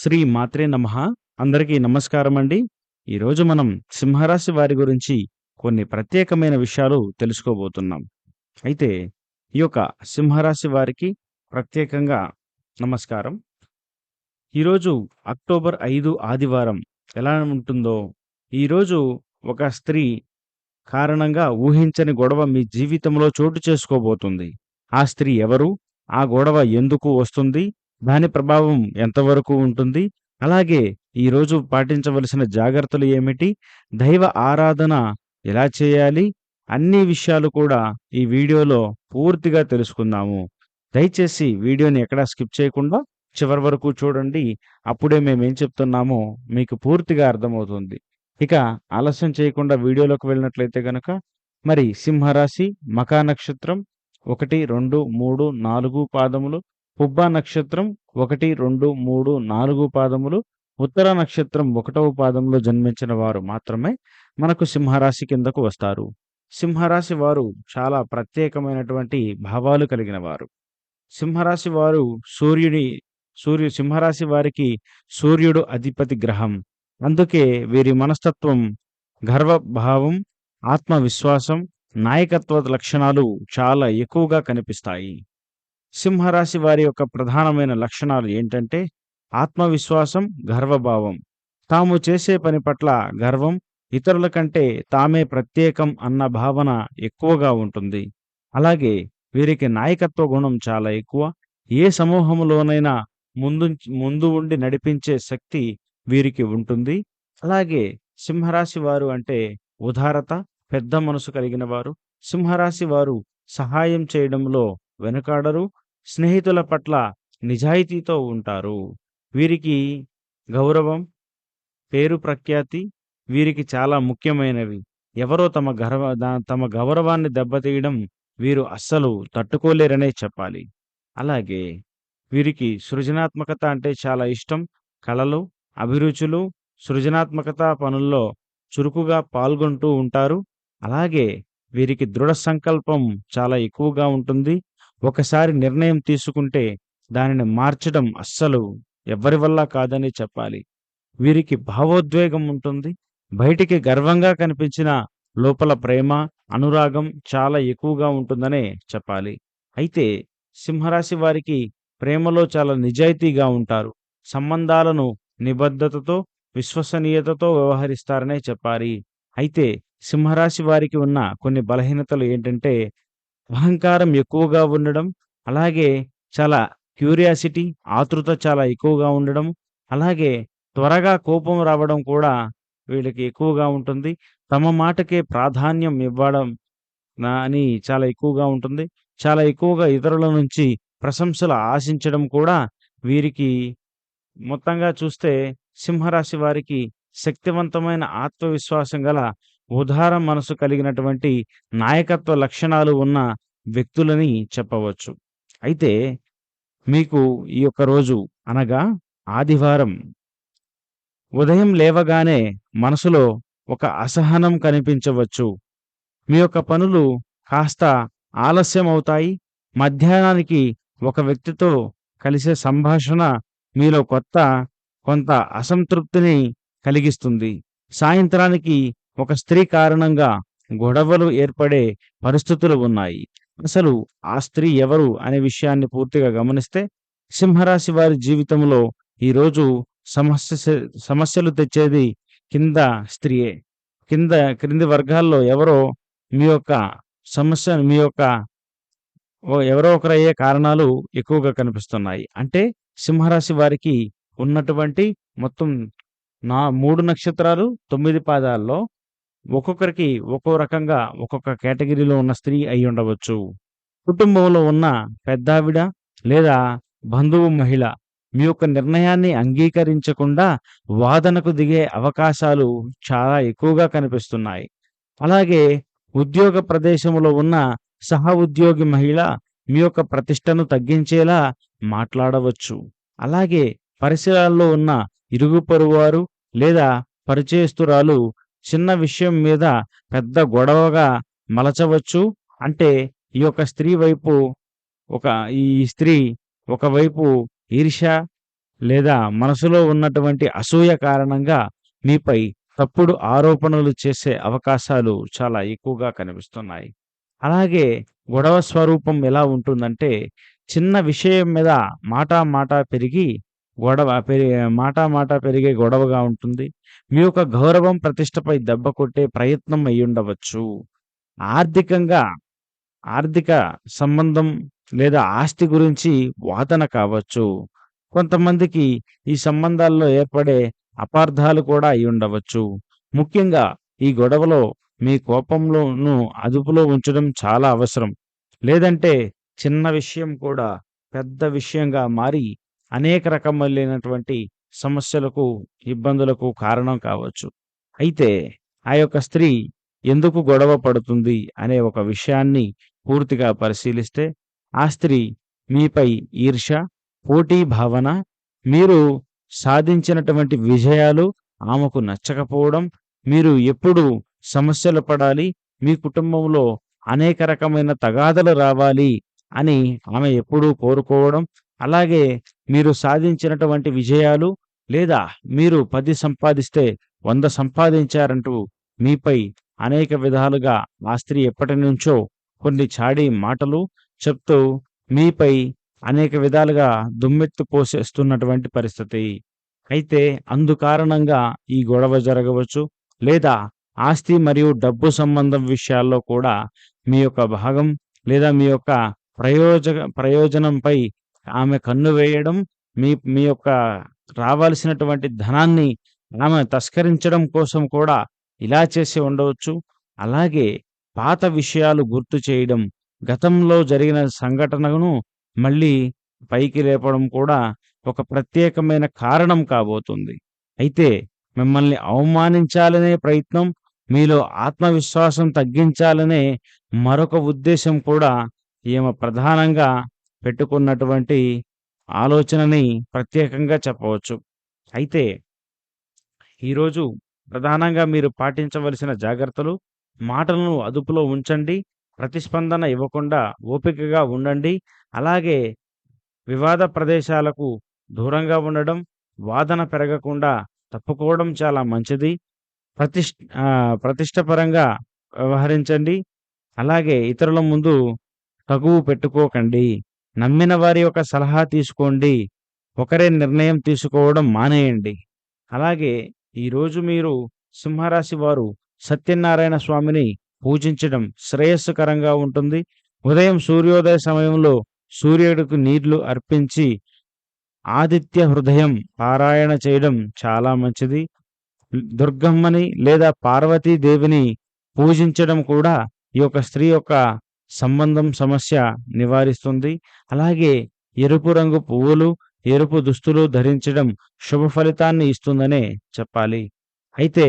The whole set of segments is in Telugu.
శ్రీ మాత్రే నమః. అందరికీ నమస్కారం అండి ఈరోజు మనం సింహరాశి వారి గురించి కొన్ని ప్రత్యేకమైన విషయాలు తెలుసుకోబోతున్నాం. అయితే ఈ యొక్క సింహరాశి వారికి ప్రత్యేకంగా నమస్కారం. ఈరోజు అక్టోబర్ ఐదు ఆదివారం ఎలా ఉంటుందో ఈరోజు ఒక స్త్రీ కారణంగా ఊహించని గొడవ మీ జీవితంలో చోటు చేసుకోబోతుంది. ఆ స్త్రీ ఎవరు? ఆ గొడవ ఎందుకు వస్తుంది? దాని ప్రభావం ఎంతవరకు ఉంటుంది? అలాగే ఈరోజు పాటించవలసిన జాగ్రత్తలు ఏమిటి? దైవ ఆరాధన ఎలా చేయాలి? అన్ని విషయాలు కూడా ఈ వీడియోలో పూర్తిగా తెలుసుకుందాము. దయచేసి వీడియోని ఎక్కడా స్కిప్ చేయకుండా చివరి వరకు చూడండి. అప్పుడే మేము ఏం చెప్తున్నామో మీకు పూర్తిగా అర్థమవుతుంది. ఇక ఆలస్యం చేయకుండా వీడియోలోకి వెళ్ళినట్లయితే గనక మరి సింహరాశి మకా నక్షత్రం ఒకటి రెండు మూడు నాలుగు పాదములు పుబ్బా నక్షత్రం ఒకటి రెండు మూడు నాలుగు పాదములు ఉత్తర నక్షత్రం ఒకటవ పాదంలో జన్మించిన వారు మాత్రమే మనకు సింహరాశి కిందకు వస్తారు. సింహరాశి వారు చాలా ప్రత్యేకమైనటువంటి భావాలు కలిగిన వారు. సింహరాశి వారు సూర్యుడి సూర్యు సింహరాశి వారికి సూర్యుడు అధిపతి గ్రహం. అందుకే వీరి మనస్తత్వం గర్వభావం ఆత్మవిశ్వాసం నాయకత్వ లక్షణాలు చాలా ఎక్కువగా కనిపిస్తాయి. సింహరాశి వారి యొక్క ప్రధానమైన లక్షణాలు ఏంటంటే ఆత్మవిశ్వాసం గర్వభావం. తాము చేసే పని పట్ల గర్వం ఇతరుల కంటే తామే ప్రత్యేకం అన్న భావన ఎక్కువగా ఉంటుంది. అలాగే వీరికి నాయకత్వ గుణం చాలా ఎక్కువ. ఏ సమూహంలోనైనా ముందు ముందు ఉండి నడిపించే శక్తి వీరికి ఉంటుంది. అలాగే సింహరాశి వారు అంటే ఉదారత పెద్ద మనసు కలిగిన వారు. సింహరాశి వారు సహాయం చేయడంలో వెనుకాడరు స్నేహితుల పట్ల నిజాయితీతో ఉంటారు. వీరికి గౌరవం పేరు ప్రఖ్యాతి వీరికి చాలా ముఖ్యమైనవి. ఎవరో తమ గర్వ దా- తమ గౌరవాన్ని దెబ్బతీయడం వీరు అస్సలు తట్టుకోలేరనే చెప్పాలి. అలాగే వీరికి సృజనాత్మకత అంటే చాలా ఇష్టం. కళలు అభిరుచులు సృజనాత్మకత పనుల్లో చురుకుగా పాల్గొంటూ ఉంటారు. అలాగే వీరికి దృఢ సంకల్పం చాలా ఎక్కువగా ఉంటుంది. ఒకసారి నిర్ణయం తీసుకుంటే దానిని మార్చడం అస్సలు ఎవరి వల్ల కాదని చెప్పాలి. వీరికి భావోద్వేగం ఉంటుంది. బయటికి గర్వంగా కనిపించిన లోపల ప్రేమ అనురాగం చాలా ఎక్కువగా ఉంటుందనే చెప్పాలి. అయితే సింహరాశి వారికి ప్రేమలో చాలా నిజాయితీగా ఉంటారు. సంబంధాలను నిబద్ధతతో విశ్వసనీయతతో వ్యవహరిస్తారనే చెప్పాలి. అయితే సింహరాశి వారికి ఉన్న కొన్ని బలహీనతలు ఏంటంటే అహంకారం ఎక్కువగా ఉండడం అలాగే చాలా క్యూరియాసిటీ ఆతృత చాలా ఎక్కువగా ఉండడం అలాగే త్వరగా కోపం రావడం కూడా వీళ్ళకి ఎక్కువగా ఉంటుంది. తమ మాటకే ప్రాధాన్యం ఇవ్వడం నా- అని చాలా ఎక్కువగా ఉంటుంది. చాలా ఎక్కువగా ఇతరుల నుంచి ప్రశంసలు ఆశించడం కూడా వీరికి మొత్తంగా చూస్తే సింహరాశి వారికి శక్తివంతమైన ఆత్మవిశ్వాసం గల ఉదార మనసు కలిగినటువంటి నాయకత్వ లక్షణాలు ఉన్న వ్యక్తులని చెప్పవచ్చు. అయితే మీకు ఈ యొక్క రోజు అనగా ఆదివారం ఉదయం లేవగానే మనసులో ఒక అసహనం కనిపించవచ్చు. మీ యొక్క పనులు కాస్త ఆలస్యం అవుతాయి మధ్యాహ్నానికి ఒక వ్యక్తితో కలిసే సంభాషణ మీలో కొత్త కొంత అసంతృప్తిని కలిగిస్తుంది. సాయంత్రానికి ఒక స్త్రీ కారణంగా గొడవలు ఏర్పడే పరిస్థితులు ఉన్నాయి. అసలు ఆ స్త్రీ ఎవరు అనే విషయాన్ని పూర్తిగా గమనిస్తే సింహరాశి వారి జీవితంలో ఈరోజు సమస్య సమస్యలు తెచ్చేది కింద స్త్రీయే. కింద క్రింది వర్గాల్లో ఎవరో మీ యొక్క సమస్య మీ యొక్క ఎవరో ఒకరయ్యే కారణాలు ఎక్కువగా కనిపిస్తున్నాయి. అంటే సింహరాశి వారికి ఉన్నటువంటి మొత్తం నా మూడు నక్షత్రాలు తొమ్మిది పాదాల్లో ఒక్కొక్కరికి ఒక్కో రకంగా ఒక్కొక్క కేటగిరీలో ఉన్న స్త్రీ అయి ఉండవచ్చు. కుటుంబంలో ఉన్న పెద్దావిడ లేదా బంధువు మహిళ మీ యొక్క నిర్ణయాన్ని అంగీకరించకుండా వాదనకు దిగే అవకాశాలు చాలా ఎక్కువగా కనిపిస్తున్నాయి. అలాగే ఉద్యోగ ప్రదేశంలో ఉన్న సహ ఉద్యోగి మహిళ మీ యొక్క ప్రతిష్టను తగ్గించేలా మాట్లాడవచ్చు. అలాగే పరిసరాల్లో ఉన్న ఇరుగు పొరువారు లేదా పరిచయస్తురాలు చిన్న విషయం మీద పెద్ద గొడవగా మలచవచ్చు. అంటే ఈ యొక్క స్త్రీ వైపు ఒక ఈ స్త్రీ ఒకవైపు ఈర్ష లేదా మనసులో ఉన్నటువంటి అసూయ కారణంగా మీపై తప్పుడు ఆరోపణలు చేసే అవకాశాలు చాలా ఎక్కువగా కనిపిస్తున్నాయి. అలాగే గొడవ స్వరూపం ఎలా ఉంటుందంటే చిన్న విషయం మీద మాటా మాటా పెరిగి గొడవ పెరి మాటా మాట పెరిగే గొడవగా ఉంటుంది. మీ యొక్క గౌరవం ప్రతిష్టపై దెబ్బ కొట్టే ప్రయత్నం అయ్యుండవచ్చు ఆర్థికంగా ఆర్థిక సంబంధం లేదా ఆస్తి గురించి వాదన కావచ్చు. కొంతమందికి ఈ సంబంధాల్లో ఏర్పడే అపార్థాలు కూడా అయి ఉండవచ్చు. ముఖ్యంగా ఈ గొడవలో మీ కోపంలోను అదుపులో ఉంచడం చాలా అవసరం. లేదంటే చిన్న విషయం కూడా పెద్ద విషయంగా మారి అనేక రకములైనటువంటి సమస్యలకు ఇబ్బందులకు కారణం కావచ్చు. అయితే ఆ యొక్క స్త్రీ ఎందుకు గొడవ పడుతుంది అనే ఒక విషయాన్ని పూర్తిగా పరిశీలిస్తే ఆ స్త్రీ మీపై ఈర్ష పోటీ భావన మీరు సాధించినటువంటి విజయాలు ఆమెకు నచ్చకపోవడం మీరు ఎప్పుడు సమస్యలు పడాలి మీ కుటుంబంలో అనేక రకమైన తగాదలు రావాలి అని ఆమె ఎప్పుడూ కోరుకోవడం అలాగే మీరు సాధించినటువంటి విజయాలు లేదా మీరు పది సంపాదిస్తే వంద సంపాదించారంటూ మీపై అనేక విధాలుగా ఆ స్త్రీ ఎప్పటి నుంచో కొన్ని చాడి మాటలు చెప్తూ మీపై అనేక విధాలుగా దుమ్మెత్తు పోసేస్తున్నటువంటి పరిస్థితి. అయితే అందుకారణంగా ఈ గొడవ జరగవచ్చు లేదా ఆస్తి మరియు డబ్బు సంబంధం విషయాల్లో కూడా మీ యొక్క భాగం లేదా మీ యొక్క ప్రయోజక ప్రయోజనంపై ఆమె కన్ను వేయడం మీ మీ యొక్క రావాల్సినటువంటి ధనాన్ని ఆమె తస్కరించడం కోసం కూడా ఇలా చేసి ఉండవచ్చు. అలాగే పాత విషయాలు గుర్తు చేయడం గతంలో జరిగిన సంఘటనను మళ్ళీ పైకి లేపడం కూడా ఒక ప్రత్యేకమైన కారణం కాబోతుంది. అయితే మిమ్మల్ని అవమానించాలనే ప్రయత్నం మీలో ఆత్మవిశ్వాసం తగ్గించాలనే మరొక ఉద్దేశం కూడా ఈమె ప్రధానంగా పెట్టుకున్నటువంటి ఆలోచనని ప్రత్యేకంగా చెప్పవచ్చు. అయితే ఈరోజు ప్రధానంగా మీరు పాటించవలసిన జాగ్రత్తలు మాటలను అదుపులో ఉంచండి ప్రతిస్పందన ఇవ్వకుండా ఓపికగా ఉండండి అలాగే వివాద ప్రదేశాలకు దూరంగా ఉండడం వాదన పెరగకుండా తప్పుకోవడం చాలా మంచిది. ప్రతిష్ ప్రతిష్టపరంగా వ్యవహరించండి అలాగే ఇతరుల ముందు తగువు పెట్టుకోకండి. నమ్మిన వారి యొక్క సలహా తీసుకోండి. ఒకరే నిర్ణయం తీసుకోవడం మానేయండి. అలాగే ఈరోజు మీరు సింహరాశి వారు సత్యనారాయణ స్వామిని పూజించడం శ్రేయస్సుకరంగా ఉంటుంది. ఉదయం సూర్యోదయ సమయంలో సూర్యుడికి నీళ్ళు అర్పించి ఆదిత్య హృదయం పారాయణ చేయడం చాలా మంచిది. దుర్గమ్మని లేదా పార్వతీదేవిని పూజించడం కూడా ఈ యొక్క స్త్రీ యొక్క సంబంధం సమస్య నివారిస్తుంది. అలాగే ఎరుపు రంగు పువ్వులు ఎరుపు దుస్తులు ధరించడం శుభ ఫలితాన్ని ఇస్తుందనే చెప్పాలి. అయితే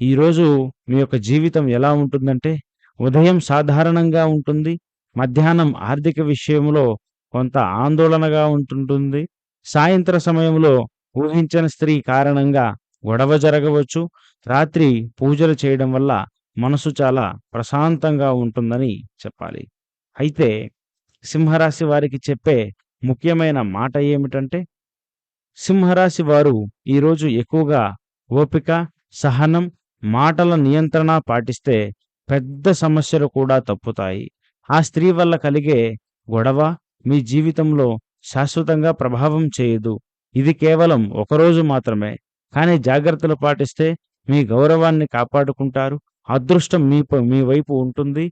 ఈరోజు మీ యొక్క జీవితం ఎలా ఉంటుందంటే ఉదయం సాధారణంగా ఉంటుంది మధ్యాహ్నం ఆర్థిక విషయంలో కొంత ఆందోళనగా ఉంటుంటుంది సాయంత్ర సమయంలో ఊహించని స్త్రీ కారణంగా గొడవ జరగవచ్చు రాత్రి పూజలు చేయడం వల్ల మనసు చాలా ప్రశాంతంగా ఉంటుందని చెప్పాలి. అయితే సింహరాశి వారికి చెప్పే ముఖ్యమైన మాట ఏమిటంటే సింహరాశి వారు ఈరోజు ఎక్కువగా ఓపిక సహనం మాటల నియంత్రణ పాటిస్తే పెద్ద సమస్యలు కూడా తప్పుతాయి. ఆ స్త్రీ వల్ల కలిగే గొడవ మీ జీవితంలో శాశ్వతంగా ప్రభావం చేయదు. ఇది కేవలం ఒకరోజు మాత్రమే. కానీ జాగ్రత్తలు పాటిస్తే మీ గౌరవాన్ని కాపాడుకుంటారు అదృష్టం మీ మీ వైపు ఉంటుంది.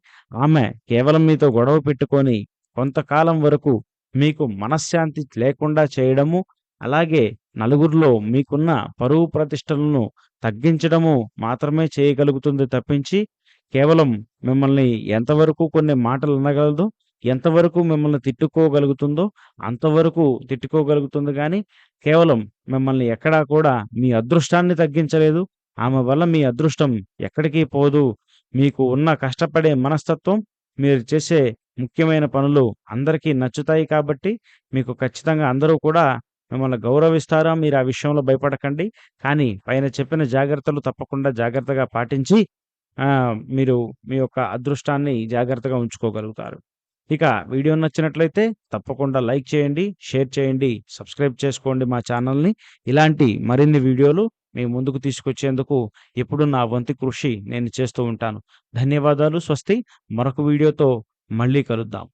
ఆమె కేవలం మీతో గొడవ పెట్టుకొని కొంతకాలం వరకు మీకు మనశ్శాంతి లేకుండా చేయడము అలాగే నలుగురిలో మీకున్న పరువు ప్రతిష్టలను తగ్గించడము మాత్రమే చేయగలుగుతుంది తప్పించి కేవలం మిమ్మల్ని ఎంతవరకు కొన్ని మాటలు అనగలదు ఎంతవరకు మిమ్మల్ని తిట్టుకోగలుగుతుందో అంతవరకు తిట్టుకోగలుగుతుంది. కానీ కేవలం మిమ్మల్ని ఎక్కడా కూడా మీ అదృష్టాన్ని తగ్గించలేదు. ఆమె వల్ల మీ అదృష్టం ఎక్కడికి పోదు. మీకు ఉన్న కష్టపడే మనస్తత్వం మీరు చేసే ముఖ్యమైన పనులు అందరికీ నచ్చుతాయి కాబట్టి మీకు ఖచ్చితంగా అందరూ కూడా మిమ్మల్ని గౌరవిస్తారా మీరు ఆ విషయంలో భయపడకండి. కానీ పైన చెప్పిన జాగ్రత్తలు తప్పకుండా జాగ్రత్తగా పాటించి మీరు మీ యొక్క అదృష్టాన్ని జాగ్రత్తగా ఉంచుకోగలుగుతారు. ఇక వీడియో నచ్చినట్లయితే తప్పకుండా లైక్ చేయండి, షేర్ చేయండి, సబ్స్క్రైబ్ చేసుకోండి మా ఛానల్‌ని. ఇలాంటి మరిన్ని వీడియోలు మీ ముందుకు తీసుకొచ్చేందుకు ఎప్పుడు నా వంతు కృషి నేను చేస్తూ ఉంటాను. ధన్యవాదాలు. స్వస్తి. మరొక వీడియోతో మళ్ళీ కలుద్దాం.